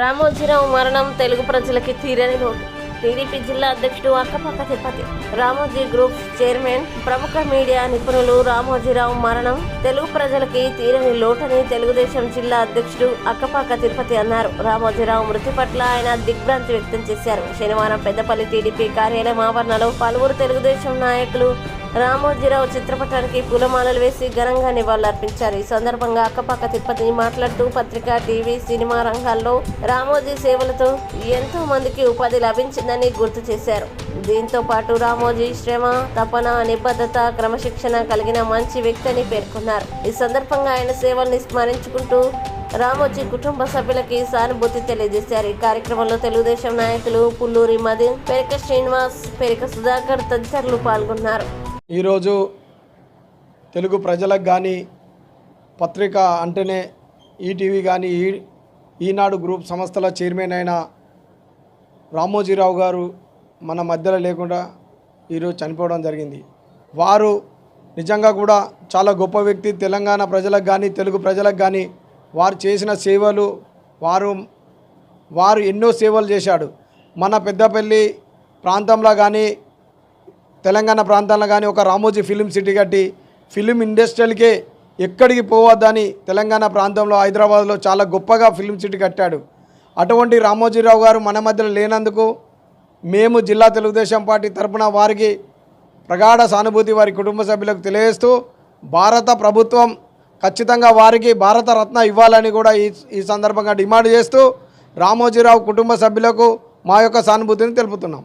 రామోజీరావు మరణం తెలుగు ప్రజలకి తీరని లోటు. టీడీపీ జిల్లా అధ్యక్షుడు అక్కపక్క తిరుపతి. రామోజీ గ్రూప్ చైర్మన్ ప్రముఖ మీడియా నిపుణులు రామోజీరావు మరణం తెలుగు ప్రజలకి తీరని లోటని తెలుగుదేశం జిల్లా అధ్యక్షుడు అక్కపాక తిరుపతి అన్నారు. రామోజీరావు మృతి పట్ల ఆయన దిగ్భ్రాంతి వ్యక్తం చేశారు. శనివారం పెద్దపల్లి టీడీపీ కార్యాలయం ఆవరణలో పలువురు తెలుగుదేశం నాయకులు రామోజీరావు చిత్రపటానికి పూలమాలలు వేసి ఘనంగా నివాళులర్పించారు. ఈ సందర్భంగా అక్కపక్క తిరుపతి మాట్లాడుతూ పత్రిక టీవీ సినిమా రంగాల్లో రామోజీ సేవలతో ఎంతో మందికి ఉపాధి లభించిందని గుర్తు చేశారు. దీంతో పాటు రామోజీ శ్రమ తపన నిబద్ధత క్రమశిక్షణ కలిగిన మంచి వ్యక్తి అని పేర్కొన్నారు. ఈ సందర్భంగా ఆయన సేవల్ని స్మరించుకుంటూ రామోజీ కుటుంబ సభ్యులకి సానుభూతి తెలియజేశారు. ఈ కార్యక్రమంలో తెలుగుదేశం నాయకులు పుల్లూరి మదిన్ పెరిక శ్రీనివాస్ పెరిక సుధాకర్ తదితరులు పాల్గొన్నారు. ఈరోజు తెలుగు ప్రజలకు కానీ పత్రిక అంటేనే ఈటీవీ కానీ ఈ ఈనాడు గ్రూప్ సంస్థల చైర్మన్ అయిన రామోజీరావు గారు మన మధ్యలో లేకుండా ఈరోజు చనిపోవడం జరిగింది. వారు నిజంగా కూడా చాలా గొప్ప వ్యక్తి. తెలంగాణ ప్రజలకు కానీ తెలుగు ప్రజలకు కానీ వారు చేసిన సేవలు వారు వారు ఎన్నో సేవలు చేశాడు. మన పెద్దపల్లి ప్రాంతంలో కానీ తెలంగాణ ప్రాంతాల్లో కానీ ఒక రామోజీ ఫిలిం సిటీ కట్టి ఫిలిం ఇండస్ట్రీలకే ఎక్కడికి పోవద్దని తెలంగాణ ప్రాంతంలో హైదరాబాద్లో చాలా గొప్పగా ఫిలిం సిటీ కట్టాడు. అటువంటి రామోజీరావు గారు మన మధ్యలో లేనందుకు మేము జిల్లా తెలుగుదేశం పార్టీ తరపున వారికి ప్రగాఢ సానుభూతి వారి కుటుంబ సభ్యులకు తెలియజేస్తూ భారత ప్రభుత్వం ఖచ్చితంగా వారికి భారత రత్న ఇవ్వాలని కూడా ఈ ఈ సందర్భంగా డిమాండ్ చేస్తూ రామోజీరావు కుటుంబ సభ్యులకు మా యొక్క సానుభూతిని తెలుపుతున్నాం.